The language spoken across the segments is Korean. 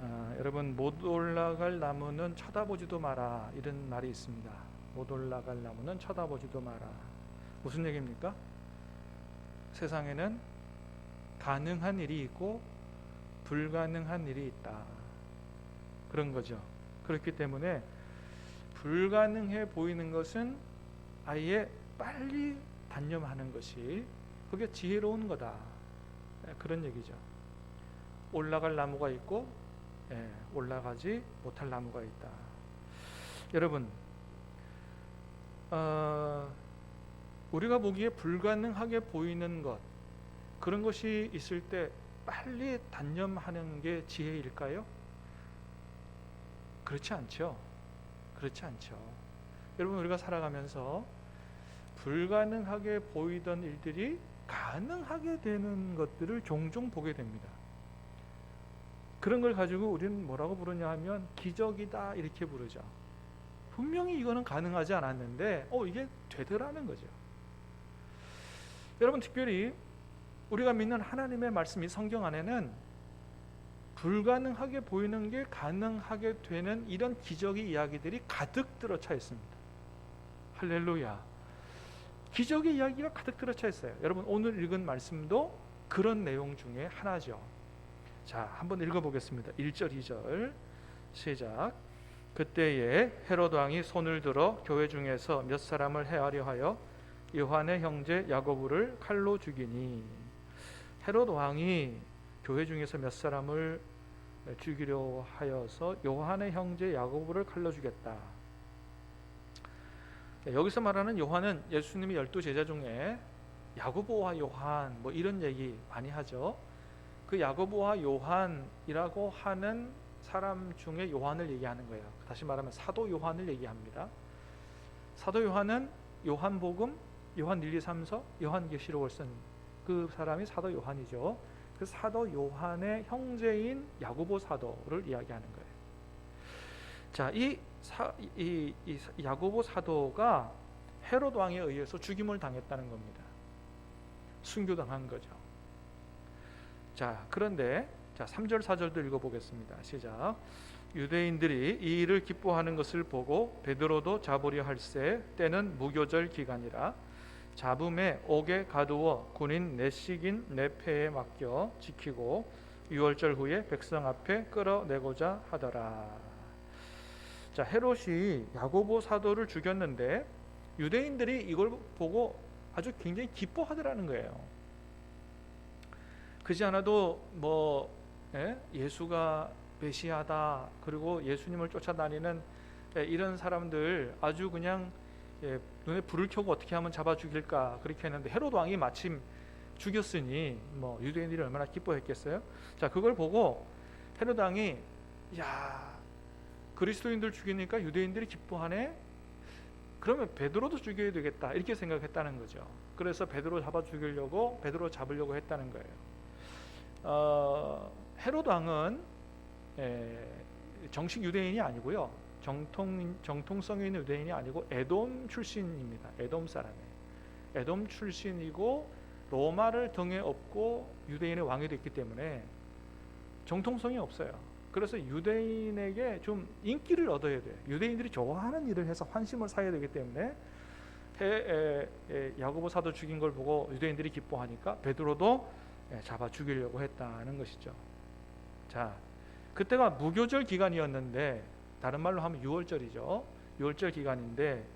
아, 여러분 못 올라갈 나무는 쳐다보지도 마라 이런 말이 있습니다. 못 올라갈 나무는 쳐다보지도 마라. 무슨 얘기입니까? 세상에는 가능한 일이 있고 불가능한 일이 있다. 그런 거죠. 그렇기 때문에 불가능해 보이는 것은 아예 빨리 단념하는 것이 그게 지혜로운 거다. 예, 그런 얘기죠. 올라갈 나무가 있고 예, 올라가지 못할 나무가 있다. 여러분, 어, 우리가 보기에 불가능하게 보이는 것 그런 것이 있을 때 빨리 단념하는 게 지혜일까요? 그렇지 않죠. 그렇지 않죠. 여러분 우리가 살아가면서 불가능하게 보이던 일들이 가능하게 되는 것들을 종종 보게 됩니다. 그런 걸 가지고 우리는 뭐라고 부르냐 하면 기적이다 이렇게 부르죠. 분명히 이거는 가능하지 않았는데 어 이게 되더라는 거죠. 여러분 특별히 우리가 믿는 하나님의 말씀이 성경 안에는 불가능하게 보이는 게 가능하게 되는 이런 기적의 이야기들이 가득 들어차 있습니다. 할렐루야. 기적의 이야기가 가득 들어차 있어요. 여러분 오늘 읽은 말씀도 그런 내용 중에 하나죠. 자, 한번 읽어 보겠습니다. 1절, 2절. 시작. 그때에 헤롯 왕이 손을 들어 교회 중에서 몇 사람을 해하려 하여 요한의 형제 야고보를 칼로 죽이니 헤롯 왕이 교회 중에서 몇 사람을 죽이려 하여서 요한의 형제 야고보를 칼로 죽였다. 여기서 말하는 요한은 예수님이 열두 제자 중에 야고보와 요한 뭐 이런 얘기 많이 하죠. 그 야고보와 요한이라고 하는 사람 중에 요한을 얘기하는 거예요. 다시 말하면 사도 요한을 얘기합니다. 사도 요한은 요한복음, 요한 1, 2, 3서, 요한계시록을 쓴 그 사람이 사도 요한이죠. 그 사도 요한의 형제인 야고보 사도를 이야기하는 거예요. 자, 이, 사, 이, 이 야고보 사도가 헤롯 왕에 의해서 죽임을 당했다는 겁니다. 순교당한 거죠. 자, 그런데 자, 3절 4절도 읽어 보겠습니다. 시작. 유대인들이 이 일을 기뻐하는 것을 보고 베드로도 잡으려 할세 때는 무교절 기간이라 잡음에 옥에 가두어 군인 내식인 내패에 맡겨 지키고 유월절 후에 백성 앞에 끌어내고자 하더라. 자, 헤롯이 야고보 사도를 죽였는데 유대인들이 이걸 보고 아주 굉장히 기뻐하더라는 거예요. 그지 않아도 뭐 예? 수가 메시아다 그리고 예수님을 쫓아다니는 예, 이런 사람들 아주 그냥 예, 눈에 불을 켜고 어떻게 하면 잡아 죽일까 그렇게 했는데 헤롯 왕이 마침 죽였으니 뭐 유대인들이 얼마나 기뻐했겠어요? 자 그걸 보고 헤롯 왕이 야 그리스도인들 죽이니까 유대인들이 기뻐하네. 그러면 베드로도 죽여야 되겠다 이렇게 생각했다는 거죠. 그래서 베드로 잡아 죽이려고 베드로 잡으려고 했다는 거예요. 어, 헤롯 왕은 에, 정식 유대인이 아니고요. 정통 정통성이 있는 유대인이 아니고 에돔 출신입니다. 에돔 사람이에요. 에돔 출신이고 로마를 등에 업고 유대인의 왕이 됐기 때문에 정통성이 없어요. 그래서 유대인에게 좀 인기를 얻어야 돼요. 유대인들이 좋아하는 일을 해서 환심을 사야 되기 때문에 야고보 사도 죽인 걸 보고 유대인들이 기뻐하니까 베드로도 에, 잡아 죽이려고 했다는 것이죠. 자, 그때가 무교절 기간이었는데 다른 말로 하면 6월절이죠. 6월절 기간인데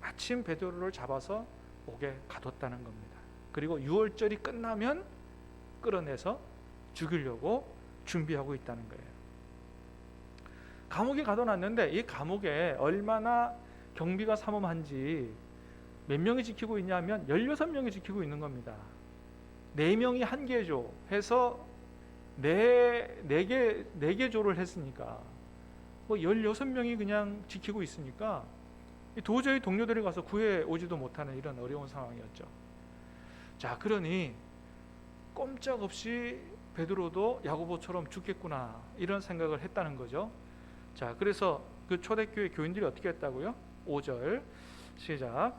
마침 베드로를 잡아서 옥에 가뒀다는 겁니다. 그리고 6월절이 끝나면 끌어내서 죽이려고 준비하고 있다는 거예요. 감옥에 가둬놨는데 이 감옥에 얼마나 경비가 삼엄한지 몇 명이 지키고 있냐면 16명이 지키고 있는 겁니다. 4명이 한 개조 해서 네, 네 개, 네 개 조를 했으니까 뭐 16명이 그냥 지키고 있으니까 도저히 동료들이 가서 구해 오지도 못하는 이런 어려운 상황이었죠. 자, 그러니 꼼짝없이 베드로도 야고보처럼 죽겠구나 이런 생각을 했다는 거죠. 자, 그래서 그 초대교회 교인들이 어떻게 했다고요? 5절 시작.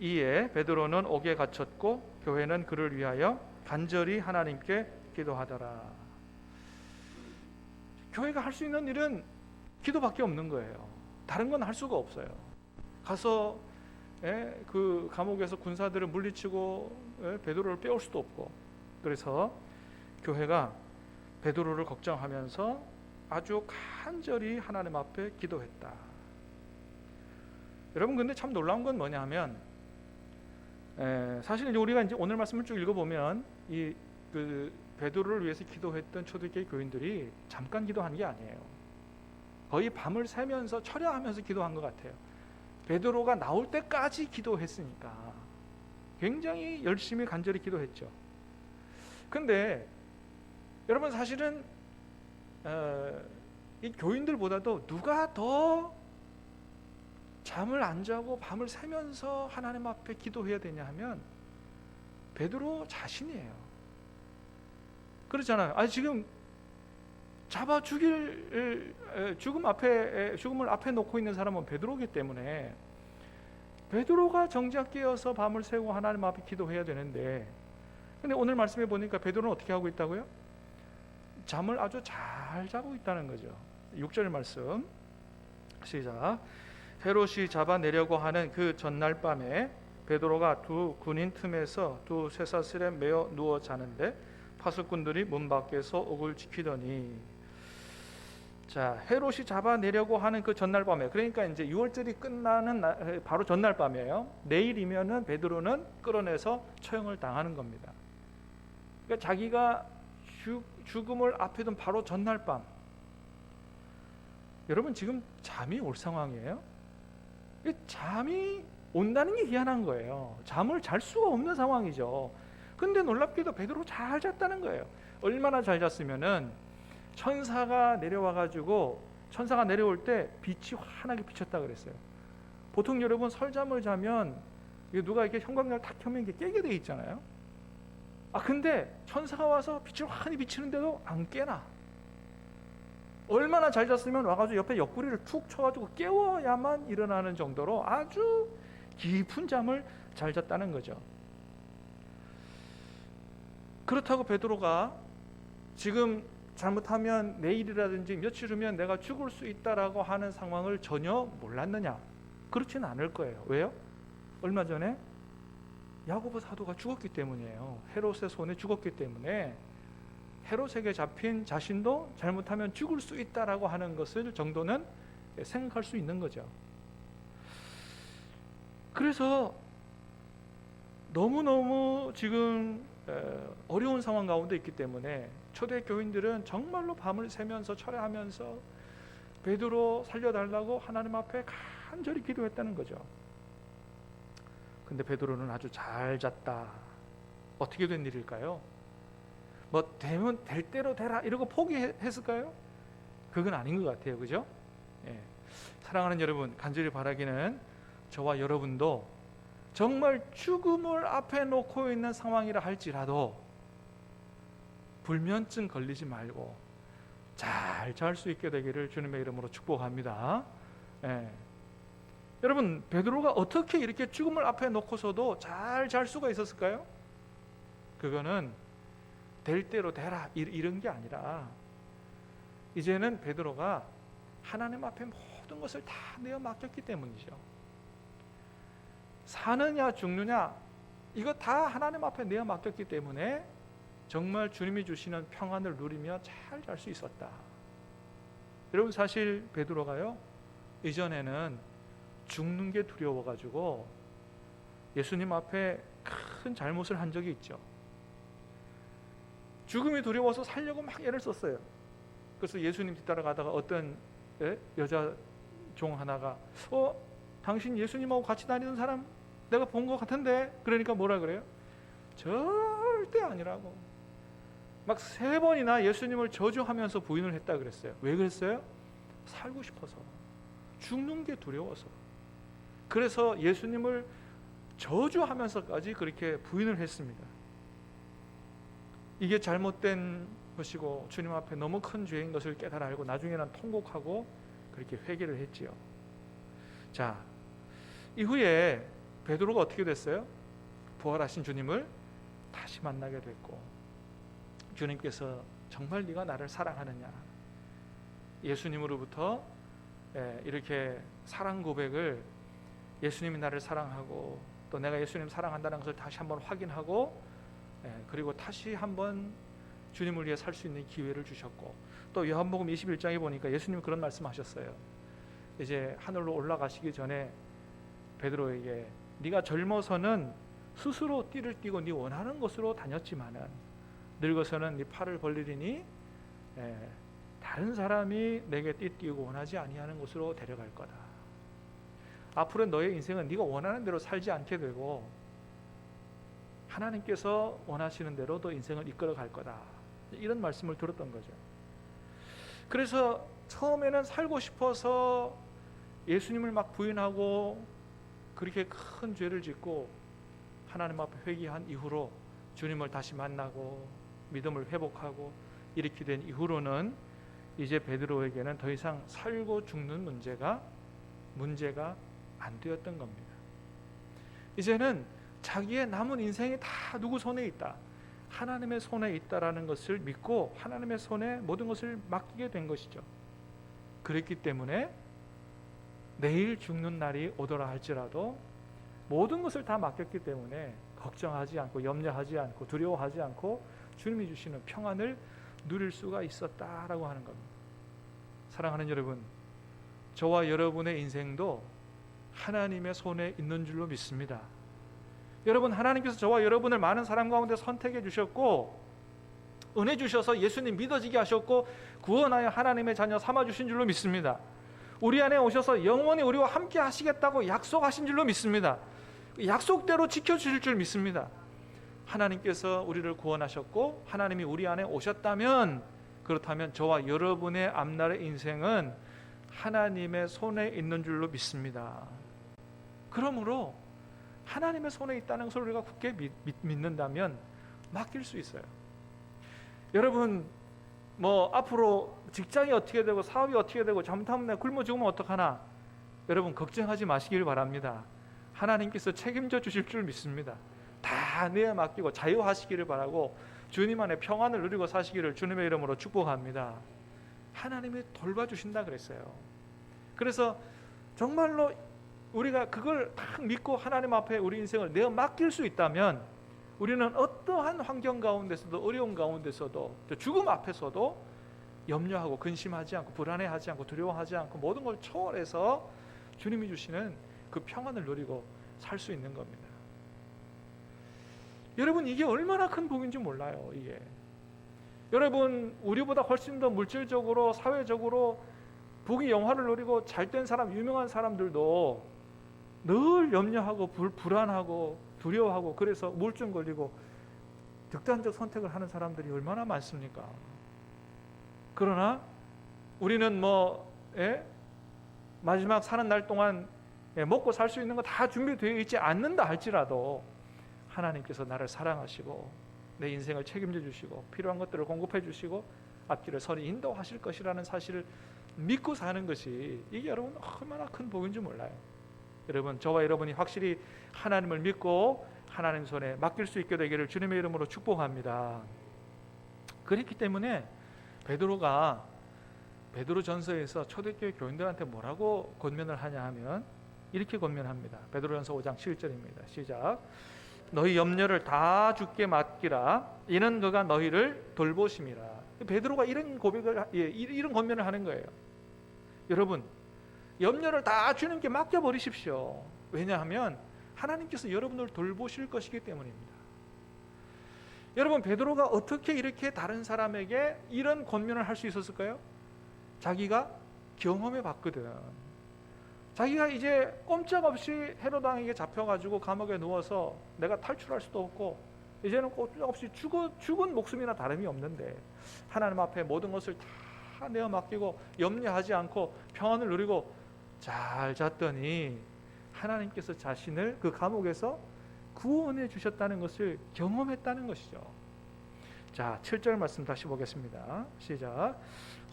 이에 베드로는 옥에 갇혔고 교회는 그를 위하여 간절히 하나님께 기도하더라. 교회가 할 수 있는 일은 기도밖에 없는 거예요. 다른 건 할 수가 없어요. 가서 예, 그 감옥에서 군사들을 물리치고 예, 베드로를 빼올 수도 없고 그래서 교회가 베드로를 걱정하면서 아주 간절히 하나님 앞에 기도했다. 여러분 근데 참 놀라운 건 뭐냐면 에, 사실 우리가 이제 오늘 말씀을 쭉 읽어보면 이 그 베드로를 위해서 기도했던 초대교회 교인들이 잠깐 기도한 게 아니에요. 거의 밤을 새면서 철야하면서 기도한 것 같아요. 베드로가 나올 때까지 기도했으니까 굉장히 열심히 간절히 기도했죠. 근데 여러분 사실은 어, 이 교인들보다도 누가 더 잠을 안 자고 밤을 새면서 하나님 앞에 기도해야 되냐 하면 베드로 자신이에요. 그렇잖아요. 아 지금 잡아 죽일 에, 죽음 앞에 에, 죽음을 앞에 놓고 있는 사람은 베드로기 때문에 베드로가 정작 깨어서 밤을 새고 하나님 앞에 기도해야 되는데 근데 오늘 말씀해 보니까 베드로는 어떻게 하고 있다고요? 잠을 아주 잘 자고 있다는 거죠. 6절 말씀 시작 헤롯이 잡아내려고 하는 그 전날 밤에 베드로가 두 군인 틈에서 두 쇠사슬에 매어 누워 자는데 파수꾼들이 문 밖에서 옥을 지키더니 자 헤롯이 잡아내려고 하는 그 전날 밤에 그러니까 이제 6월절이 끝나는 날, 바로 전날 밤이에요. 내일이면은 베드로는 끌어내서 처형을 당하는 겁니다. 그러니까 자기가 죽, 죽음을 앞에 둔 바로 전날 밤. 여러분 지금 잠이 올 상황이에요? 이 잠이 온다는 게 희한한 거예요. 잠을 잘 수가 없는 상황이죠. 근데 놀랍게도 베드로 잘 잤다는 거예요. 얼마나 잘 잤으면은 천사가 내려와 가지고 천사가 내려올 때 빛이 환하게 비쳤다 그랬어요. 보통 여러분 설잠을 자면 누가 이렇게 형광등을 탁 켜면 이게 깨게 돼 있잖아요. 아 근데 천사가 와서 빛을 환히 비치는데도 안 깨나. 얼마나 잘 잤으면 와가지고 옆에 옆구리를 툭 쳐가지고 깨워야만 일어나는 정도로 아주 깊은 잠을 잘 잤다는 거죠. 그렇다고 베드로가 지금 잘못하면 내일이라든지 며칠 후면 내가 죽을 수 있다라고 하는 상황을 전혀 몰랐느냐? 그렇지는 않을 거예요. 왜요? 얼마 전에 야고보 사도가 죽었기 때문이에요. 헤롯의 손에 죽었기 때문에 헤롯에게 잡힌 자신도 잘못하면 죽을 수 있다라고 하는 것을 정도는 생각할 수 있는 거죠. 그래서 너무너무 지금 어려운 상황 가운데 있기 때문에 초대 교인들은 정말로 밤을 새면서 철회하면서 베드로 살려달라고 하나님 앞에 간절히 기도했다는 거죠. 근데 베드로는 아주 잘 잤다. 어떻게 된 일일까요? 뭐 되면 될 대로 되라 이러고 포기했을까요? 그건 아닌 것 같아요. 그죠? 예. 사랑하는 여러분, 간절히 바라기는 저와 여러분도 정말 죽음을 앞에 놓고 있는 상황이라 할지라도 불면증 걸리지 말고 잘 잘 수 있게 되기를 주님의 이름으로 축복합니다. 예. 여러분 베드로가 어떻게 이렇게 죽음을 앞에 놓고서도 잘 잘 수가 있었을까요? 그거는 될 대로 되라 이런 게 아니라 이제는 베드로가 하나님 앞에 모든 것을 다 내어 맡겼기 때문이죠. 사느냐 죽느냐 이거 다 하나님 앞에 내어 맡겼기 때문에 정말 주님이 주시는 평안을 누리며 잘 잘 수 있었다. 여러분 사실 베드로가요 이전에는 죽는 게 두려워 가지고 예수님 앞에 큰 잘못을 한 적이 있죠. 죽음이 두려워서 살려고 막 애를 썼어요. 그래서 예수님 뒤따라가다가 어떤 예? 여자 종 하나가 어 당신 예수님하고 같이 다니는 사람 내가 본 것 같은데 그러니까 뭐라 그래요? 절대 아니라고 막 세 번이나 예수님을 저주하면서 부인을 했다 그랬어요. 왜 그랬어요? 살고 싶어서 죽는 게 두려워서 그래서 예수님을 저주하면서까지 그렇게 부인을 했습니다. 이게 잘못된 것이고 주님 앞에 너무 큰 죄인 것을 깨달아 알고 나중에는 통곡하고 그렇게 회개를 했지요. 자, 이후에 베드로가 어떻게 됐어요? 부활하신 주님을 다시 만나게 됐고 주님께서 정말 네가 나를 사랑하느냐? 예수님으로부터 예, 이렇게 사랑 고백을 예수님이 나를 사랑하고 또 내가 예수님 사랑한다는 것을 다시 한번 확인하고 예, 그리고 다시 한번 주님을 위해 살 수 있는 기회를 주셨고 또 요한복음 21장에 보니까 예수님 그런 말씀하셨어요. 이제 하늘로 올라가시기 전에 베드로에게 네가 젊어서는 스스로 띠를 띠고 네 원하는 곳으로 다녔지만은 늙어서는 네 팔을 벌리리니 예, 다른 사람이 내게 띠 띠고 원하지 아니하는 곳으로 데려갈 거다. 앞으로 너의 인생은 네가 원하는 대로 살지 않게 되고 하나님께서 원하시는 대로 너 인생을 이끌어 갈 거다. 이런 말씀을 들었던 거죠. 그래서 처음에는 살고 싶어서 예수님을 막 부인하고 그렇게 큰 죄를 짓고 하나님 앞에 회개한 이후로 주님을 다시 만나고 믿음을 회복하고 이렇게 된 이후로는 이제 베드로에게는 더 이상 살고 죽는 문제가 문제가 안 되었던 겁니다. 이제는 자기의 남은 인생이 다 누구 손에 있다. 하나님의 손에 있다라는 것을 믿고 하나님의 손에 모든 것을 맡기게 된 것이죠. 그랬기 때문에 내일 죽는 날이 오더라 할지라도 모든 것을 다 맡겼기 때문에 걱정하지 않고 염려하지 않고 두려워하지 않고 주님이 주시는 평안을 누릴 수가 있었다라고 하는 겁니다. 사랑하는 여러분, 저와 여러분의 인생도 하나님의 손에 있는 줄로 믿습니다. 여러분 하나님께서 저와 여러분을 많은 사람 가운데 선택해 주셨고 은혜 주셔서 예수님 믿어지게 하셨고 구원하여 하나님의 자녀 삼아 주신 줄로 믿습니다. 우리 안에 오셔서 영원히 우리와 함께 하시겠다고 약속하신 줄로 믿습니다. 약속대로 지켜 주실 줄 믿습니다. 하나님께서 우리를 구원하셨고 하나님이 우리 안에 오셨다면 그렇다면 저와 여러분의 앞날의 인생은 하나님의 손에 있는 줄로 믿습니다. 그러므로 하나님의 손에 있다는 것을 우리가 굳게 믿, 믿는다면 맡길 수 있어요. 여러분 뭐 앞으로 직장이 어떻게 되고 사업이 어떻게 되고 잘못하면 내가 굶어 죽으면 어떡하나 여러분 걱정하지 마시길 바랍니다. 하나님께서 책임져 주실 줄 믿습니다. 다 내어 맡기고 자유하시기를 바라고 주님 안에 평안을 누리고 사시기를 주님의 이름으로 축복합니다. 하나님이 돌봐주신다 그랬어요. 그래서 정말로 우리가 그걸 딱 믿고 하나님 앞에 우리 인생을 내어 맡길 수 있다면 우리는 어떠한 환경 가운데서도 어려운 가운데서도 죽음 앞에서도 염려하고 근심하지 않고 불안해하지 않고 두려워하지 않고 모든 걸 초월해서 주님이 주시는 그 평안을 누리고 살 수 있는 겁니다. 여러분 이게 얼마나 큰 복인지 몰라요. 이게 여러분 우리보다 훨씬 더 물질적으로 사회적으로 복이 영화를 누리고 잘된 사람 유명한 사람들도 늘 염려하고 불, 불안하고 두려워하고 그래서 우울증 걸리고 극단적 선택을 하는 사람들이 얼마나 많습니까? 그러나 우리는 뭐 예? 마지막 사는 날 동안 예, 먹고 살 수 있는 거 다 준비되어 있지 않는다 할지라도 하나님께서 나를 사랑하시고 내 인생을 책임져 주시고 필요한 것들을 공급해 주시고 앞길을 선히 인도하실 것이라는 사실을 믿고 사는 것이 이게 여러분 얼마나 큰 복인지 몰라요. 여러분 저와 여러분이 확실히 하나님을 믿고 하나님 손에 맡길 수 있게 되기를 주님의 이름으로 축복합니다. 그렇기 때문에 베드로가 베드로 전서에서 초대교회 교인들한테 뭐라고 권면을 하냐 하면 이렇게 권면합니다. 베드로전서 5장 7절입니다. 시작. 너희 염려를 다 주께 맡기라. 이는 그가 너희를 돌보심이라. 베드로가 이런 고백을 예, 이런 권면을 하는 거예요. 여러분 염려를 다 주님께 맡겨 버리십시오. 왜냐하면 하나님께서 여러분을 돌보실 것이기 때문입니다. 여러분 베드로가 어떻게 이렇게 다른 사람에게 이런 권면을 할 수 있었을까요? 자기가 경험해 봤거든. 자기가 이제 꼼짝없이 헤롯 왕에게 잡혀가지고 감옥에 누워서 내가 탈출할 수도 없고 이제는 꼼짝없이 죽은, 죽은 목숨이나 다름이 없는데 하나님 앞에 모든 것을 다 내어 맡기고 염려하지 않고 평안을 누리고 잘 잤더니 하나님께서 자신을 그 감옥에서 구원해 주셨다는 것을 경험했다는 것이죠. 자, 7절 말씀 다시 보겠습니다. 시작.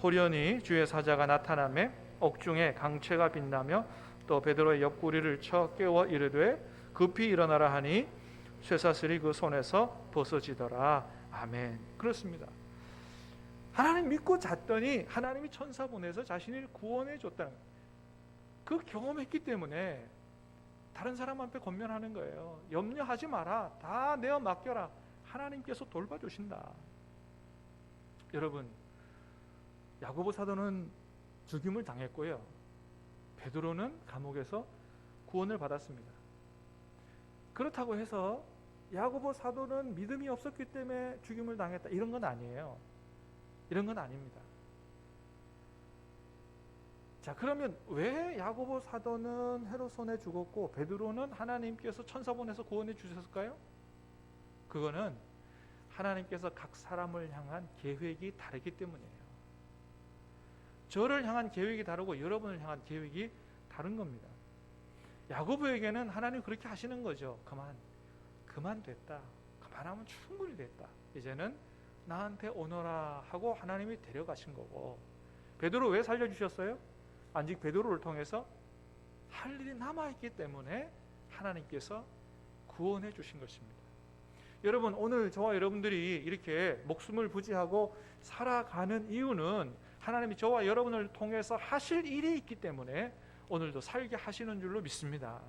호련히 주의 사자가 나타나매 옥중에 강채가 빛나며 또 베드로의 옆구리를 쳐 깨워 이르되 급히 일어나라 하니 쇠사슬이 그 손에서 벗어지더라. 아멘. 그렇습니다. 하나님 믿고 잤더니 하나님이 천사 보내서 자신을 구원해 줬다는. 그 경험했기 때문에 다른 사람 앞에 권면하는 거예요. 염려하지 마라. 다 내어 맡겨라. 하나님께서 돌봐주신다. 여러분, 야고보 사도는 죽임을 당했고요. 베드로는 감옥에서 구원을 받았습니다. 그렇다고 해서 야고보 사도는 믿음이 없었기 때문에 죽임을 당했다. 이런 건 아니에요. 이런 건 아닙니다. 자, 그러면 왜 야고보 사도는 헤롯 손에 죽었고 베드로는 하나님께서 천사 보내서 구원해 주셨을까요? 그거는 하나님께서 각 사람을 향한 계획이 다르기 때문이에요. 저를 향한 계획이 다르고 여러분을 향한 계획이 다른 겁니다. 야고보에게는 하나님 그렇게 하시는 거죠. 그만, 그만 됐다. 그만하면 충분히 됐다. 이제는 나한테 오너라 하고 하나님이 데려가신 거고 베드로 왜 살려주셨어요? 아직 베드로를 통해서 할 일이 남아 있기 때문에 하나님께서 구원해 주신 것입니다. 여러분 오늘 저와 여러분들이 이렇게 목숨을 부지하고 살아가는 이유는 하나님이 저와 여러분을 통해서 하실 일이 있기 때문에 오늘도 살게 하시는 줄로 믿습니다.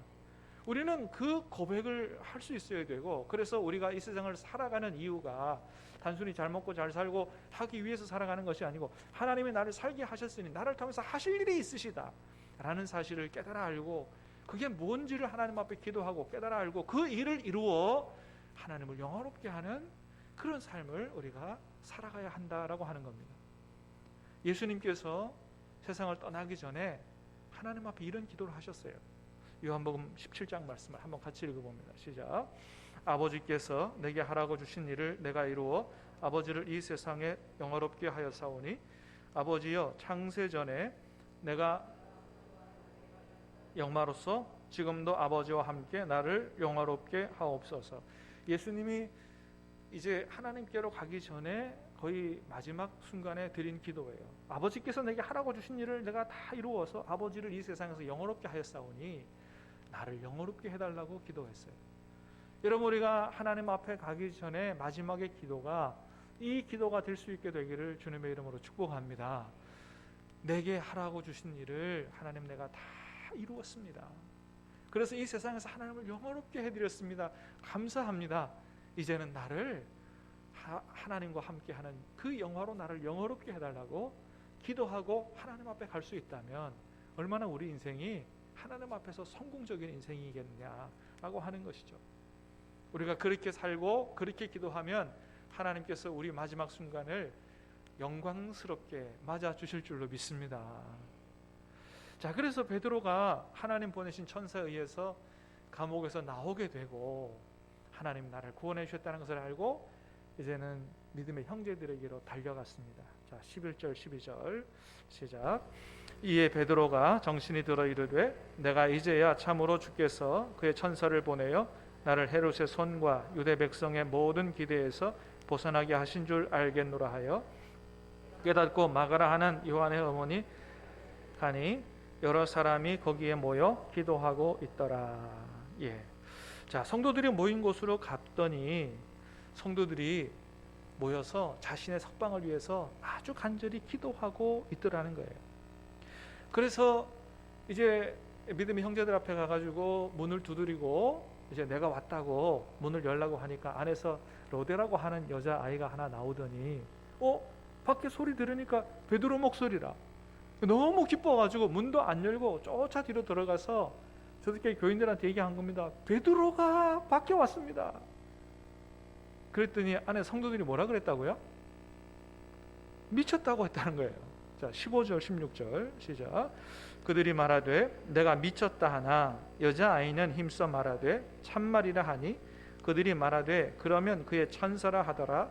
우리는 그 고백을 할 수 있어야 되고 그래서 우리가 이 세상을 살아가는 이유가 단순히 잘 먹고 잘 살고 하기 위해서 살아가는 것이 아니고 하나님이 나를 살게 하셨으니 나를 통해서 하실 일이 있으시다 라는 사실을 깨달아 알고 그게 뭔지를 하나님 앞에 기도하고 깨달아 알고 그 일을 이루어 하나님을 영화롭게 하는 그런 삶을 우리가 살아가야 한다라고 하는 겁니다. 예수님께서 세상을 떠나기 전에 하나님 앞에 이런 기도를 하셨어요. 요한복음 17장 말씀을 한번 같이 읽어봅니다. 시작. 아버지께서 내게 하라고 주신 일을 내가 이루어 아버지를 이 세상에 영화롭게 하였사오니 아버지여 창세 전에 내가 영마로서 지금도 아버지와 함께 나를 영화롭게 하옵소서. 예수님이 이제 하나님께로 가기 전에 거의 마지막 순간에 드린 기도예요. 아버지께서 내게 하라고 주신 일을 내가 다 이루어서 아버지를 이 세상에서 영화롭게 하였사오니 나를 영화롭게 해달라고 기도했어요. 여러분 우리가 하나님 앞에 가기 전에 마지막의 기도가 이 기도가 될 수 있게 되기를 주님의 이름으로 축복합니다. 내게 하라고 주신 일을 하나님 내가 다 이루었습니다. 그래서 이 세상에서 하나님을 영화롭게 해드렸습니다. 감사합니다. 이제는 나를 하, 나님과 함께하는 그 영화로 나를 영화롭게 해달라고 기도하고 하나님 앞에 갈 수 있다면 얼마나 우리 인생이 하나님 앞에서 성공적인 인생이겠냐라고 하는 것이죠. 우리가 그렇게 살고 그렇게 기도하면 하나님께서 우리 마지막 순간을 영광스럽게 맞아 주실 줄로 믿습니다. 자, 그래서 베드로가 하나님 보내신 천사에 의해서 감옥에서 나오게 되고 하나님 나를 구원해 주셨다는 것을 알고 이제는 믿음의 형제들에게로 달려갔습니다. 자, 11절 12절 시작. 이에 베드로가 정신이 들어 이르되 내가 이제야 참으로 주께서 그의 천사를 보내어 나를 헤롯의 손과 유대 백성의 모든 기대에서 벗어나게 하신 줄 알겠노라 하여 깨닫고 막아라 하는 요한의 어머니 가니 여러 사람이 거기에 모여 기도하고 있더라. 예. 자, 성도들이 모인 곳으로 갔더니 성도들이 모여서 자신의 석방을 위해서 아주 간절히 기도하고 있더라는 거예요. 그래서 이제 믿음의 형제들 앞에 가가지고 문을 두드리고 이제 내가 왔다고 문을 열라고 하니까 안에서 로데라고 하는 여자 아이가 하나 나오더니 어 밖에 소리 들으니까 베드로 목소리라 너무 기뻐가지고 문도 안 열고 쫓아 뒤로 들어가서 저렇게 교인들한테 얘기한 겁니다. 베드로가 밖에 왔습니다. 그랬더니 안에 성도들이 뭐라 그랬다고요? 미쳤다고 했다는 거예요. 자, 15절, 16절 시작. 그들이 말하되 내가 미쳤다 하나 여자 아이는 힘써 말하되 참말이라 하니 그들이 말하되 그러면 그의 천사라 하더라.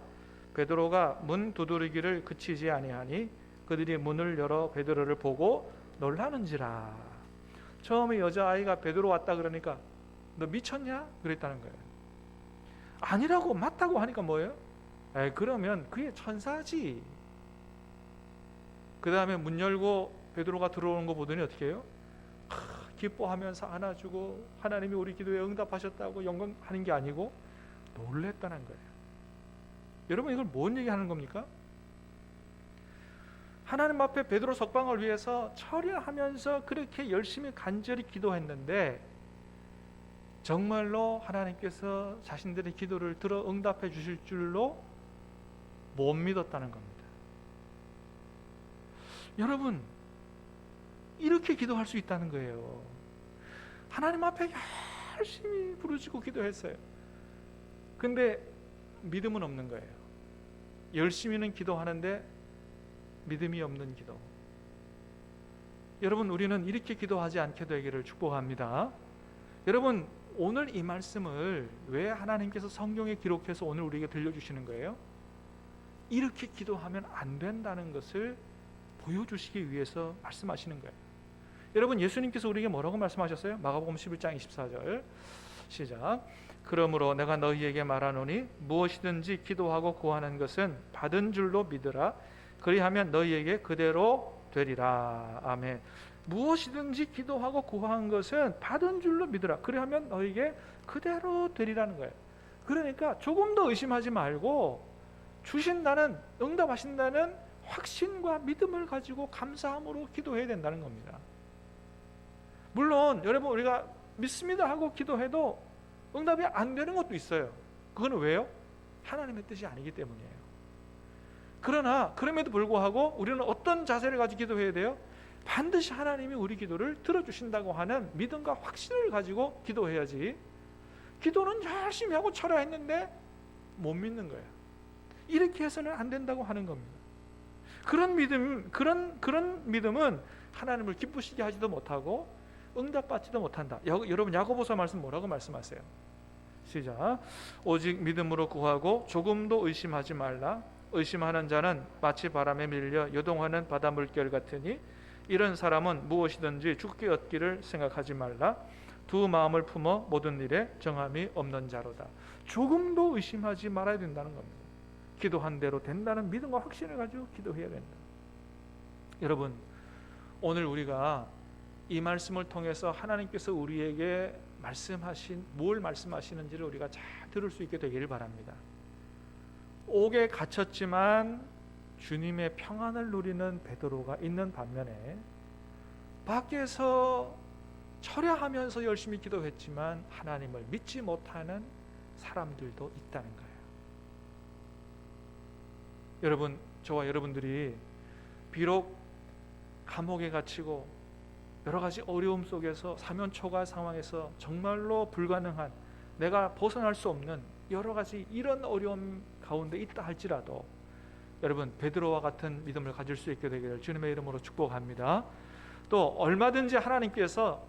베드로가 문 두드리기를 그치지 아니하니 그들이 문을 열어 베드로를 보고 놀라는지라. 처음에 여자 아이가 베드로 왔다 그러니까 너 미쳤냐? 그랬다는 거예요. 아니라고 맞다고 하니까 뭐예요? 에이, 그러면 그의 천사지. 그 다음에 문 열고 베드로가 들어오는 거 보더니 어떻게 해요? 하, 기뻐하면서 안아주고 하나님이 우리 기도에 응답하셨다고 영광하는 게 아니고 놀랬다는 거예요. 여러분 이걸 뭔 얘기하는 겁니까? 하나님 앞에 베드로 석방을 위해서 처리하면서 그렇게 열심히 간절히 기도했는데 정말로 하나님께서 자신들의 기도를 들어 응답해 주실 줄로 못 믿었다는 겁니다. 여러분 이렇게 기도할 수 있다는 거예요. 하나님 앞에 열심히 부르짖고 기도했어요. 근데 믿음은 없는 거예요. 열심히는 기도하는데 믿음이 없는 기도. 여러분 우리는 이렇게 기도하지 않게 되기를 축복합니다. 여러분 오늘 이 말씀을 왜 하나님께서 성경에 기록해서 오늘 우리에게 들려주시는 거예요? 이렇게 기도하면 안 된다는 것을 보여주시기 위해서 말씀하시는 거예요. 여러분 예수님께서 우리에게 뭐라고 말씀하셨어요? 마가복음 11장 24절 시작. 그러므로 내가 너희에게 말하노니 무엇이든지 기도하고 구하는 것은 받은 줄로 믿으라. 그리하면 너희에게 그대로 되리라. 아멘. 무엇이든지 기도하고 구한 것은 받은 줄로 믿으라. 그리하면 너희에게 그대로 되리라는 거예요. 그러니까 조금 더 의심하지 말고 주신다는 응답하신다는 확신과 믿음을 가지고 감사함으로 기도해야 된다는 겁니다. 물론 여러분 우리가 믿습니다 하고 기도해도 응답이 안 되는 것도 있어요. 그거는 왜요? 하나님의 뜻이 아니기 때문이에요. 그러나 그럼에도 불구하고 우리는 어떤 자세를 가지고 기도해야 돼요? 반드시 하나님이 우리 기도를 들어주신다고 하는 믿음과 확신을 가지고 기도해야지. 기도는 열심히 하고 철야했는데 못 믿는 거예요. 이렇게 해서는 안 된다고 하는 겁니다. 그런 믿음, 그런 그런 믿음은 하나님을 기쁘시게 하지도 못하고 응답받지도 못한다. 야, 여러분 야고보서 말씀 뭐라고 말씀하세요? 시작. 오직 믿음으로 구하고 조금도 의심하지 말라. 의심하는 자는 마치 바람에 밀려 요동하는 바다 물결 같으니 이런 사람은 무엇이든지 죽게 얻기를 생각하지 말라. 두 마음을 품어 모든 일에 정함이 없는 자로다. 조금도 의심하지 말아야 된다는 겁니다. 기도한 대로 된다는 믿음과 확신을 가지고 기도해야 된다. 여러분, 오늘 우리가 이 말씀을 통해서 하나님께서 우리에게 말씀하신 뭘 말씀하시는지를 우리가 잘 들을 수 있게 되기를 바랍니다. 옥에 갇혔지만 주님의 평안을 누리는 베드로가 있는 반면에 밖에서 철야하면서 열심히 기도했지만 하나님을 믿지 못하는 사람들도 있다는 거예요. 여러분, 저와 여러분들이 비록 감옥에 갇히고 여러 가지 어려움 속에서 사면초가 상황에서 정말로 불가능한 내가 벗어날 수 없는 여러 가지 이런 어려움 가운데 있다 할지라도 여러분 베드로와 같은 믿음을 가질 수 있게 되기를 주님의 이름으로 축복합니다. 또 얼마든지 하나님께서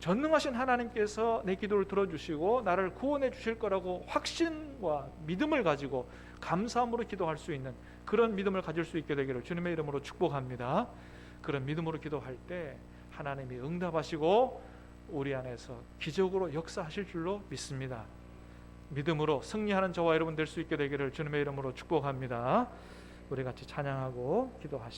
전능하신 하나님께서 내 기도를 들어주시고 나를 구원해 주실 거라고 확신과 믿음을 가지고 감사함으로 기도할 수 있는 그런 믿음을 가질 수 있게 되기를 주님의 이름으로 축복합니다. 그런 믿음으로 기도할 때 하나님이 응답하시고 우리 안에서 기적으로 역사하실 줄로 믿습니다. 믿음으로 승리하는 저와 여러분 될 수 있게 되기를 주님의 이름으로 축복합니다. 우리 같이 찬양하고 기도하시죠.